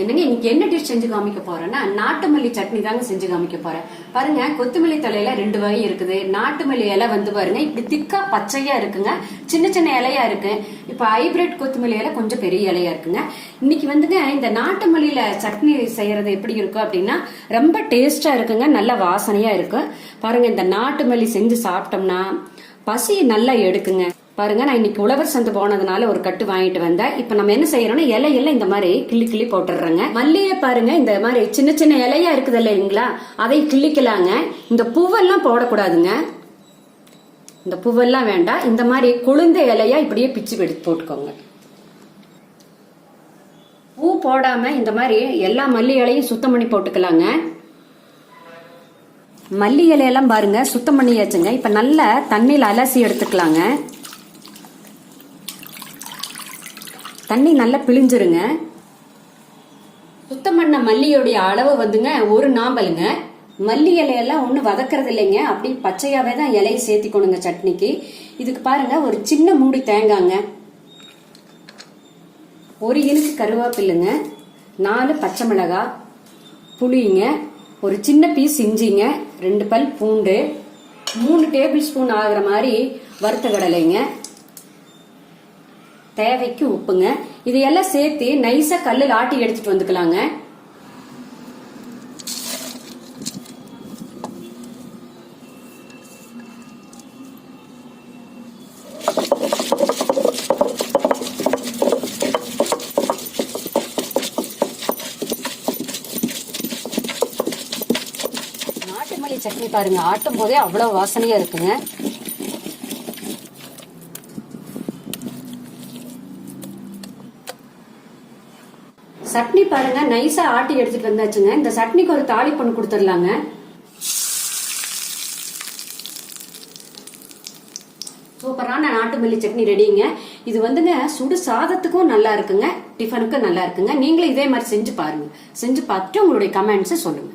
என்னங்க இன்னைக்கு என்ன டிஷ் செஞ்சு காமிக்க போறேன்னா நாட்டு மல்லி சட்னி தாங்க செஞ்சு காமிக்க போறேன். பாருங்க கொத்தமல்லி தலையில ரெண்டு வகை இருக்குது. நாட்டு மல்லி இலை வந்து பாருங்க இப்படி திக்கா பச்சையா இருக்குங்க. சின்ன சின்ன இலையா இருக்கு. இப்ப ஹைபிரிட் கொத்தமல்லி இலை கொஞ்சம் பெரிய இலையா இருக்குங்க. இன்னைக்கு வந்துங்க இந்த நாட்டு மல்லியில சட்னி செய்யறது எப்படி இருக்கும் அப்படின்னா ரொம்ப டேஸ்டா இருக்குங்க நல்ல வாசனையா இருக்கு. பாருங்க இந்த நாட்டு மல்லி செஞ்சு சாப்பிட்டோம்னா பசி நல்லா எடுக்குங்க. பாருங்க நான் இன்னைக்கு உழவர் சந்தை போனதுனால ஒரு கட்டு வாங்கிட்டு வந்தேன். இப்ப நம்ம என்ன செய்யறோம்னா இலையெல்லாம் இந்த மாதிரி கிள்ளி கிள்ளி போட்டுடுறோங்க. மல்லியை பாருங்க இந்த மாதிரி சின்ன சின்ன இலையா இருக்குது இல்லைங்களா? அதை கிள்ளிக்கலாங்க. இந்த பூவெல்லாம் போடக்கூடாதுங்க. இந்த பூவெல்லாம் வேண்டாம். இந்த மாதிரி குளிர்ந்த இலையா இப்படியே பிச்சு எடுத்து போட்டுக்கோங்க. பூ போடாம இந்த மாதிரி எல்லா மல்லி இலையும் சுத்தம் பண்ணி போட்டுக்கலாங்க. மல்லி இலையெல்லாம் பாருங்க சுத்தம் பண்ணியாச்சுங்க. இப்ப நல்லா தண்ணியில் அலசி எடுத்துக்கலாங்க. தண்ணி நல்லா பிழிஞ்சிருங்க. சுத்தம் பண்ண மல்லியோடைய அளவு வந்துங்க ஒரு நாம்பலுங்க. மல்லி இலையெல்லாம் ஒன்றும் வதக்கிறது இல்லைங்க அப்படி பச்சையாகவே தான் இலையை சேர்த்திக்கணுங்க சட்னிக்கு. இதுக்கு பாருங்க ஒரு சின்ன மூடி தேங்காங்க. ஒரு இனுக்கு கருவேப்பில்லுங்க நாலு பச்சை மிளகாய் புளிங்க ஒரு சின்ன பீஸ் இஞ்சிங்க ரெண்டு பல் பூண்டு மூணு டேபிள் ஸ்பூன் ஆகிற மாதிரி வறுத்த கடலைங்க தேவைக்கு உப்புங்க. இதையெல்லாம் சேர்த்து நைஸா கல்லில் ஆட்டி எடுத்துட்டு வந்துக்கலாங்க. நாட்டு மல்லி சட்னி பாருங்க ஆட்டும் போதே அவ்வளவு வாசனையா இருக்குங்க. சட்னி பாருங்க நைஸா ஆட்டி எடுத்துட்டு வந்தாச்சுங்க. இந்த சட்னிக்கு ஒரு தாளி பண்ணி கொடுத்துடலாங்க. சூப்பரான நாட்டு மல்லி சட்னி ரெடிங்க. இது வந்துங்க சுடு சாதத்துக்கும் நல்லா இருக்குங்க டிஃபனுக்கும் நல்லா இருக்குங்க. நீங்களும் இதே மாதிரி செஞ்சு பாருங்க. செஞ்சு பார்த்துட்டு உங்களுடைய கமெண்ட்ஸை சொல்லுங்க.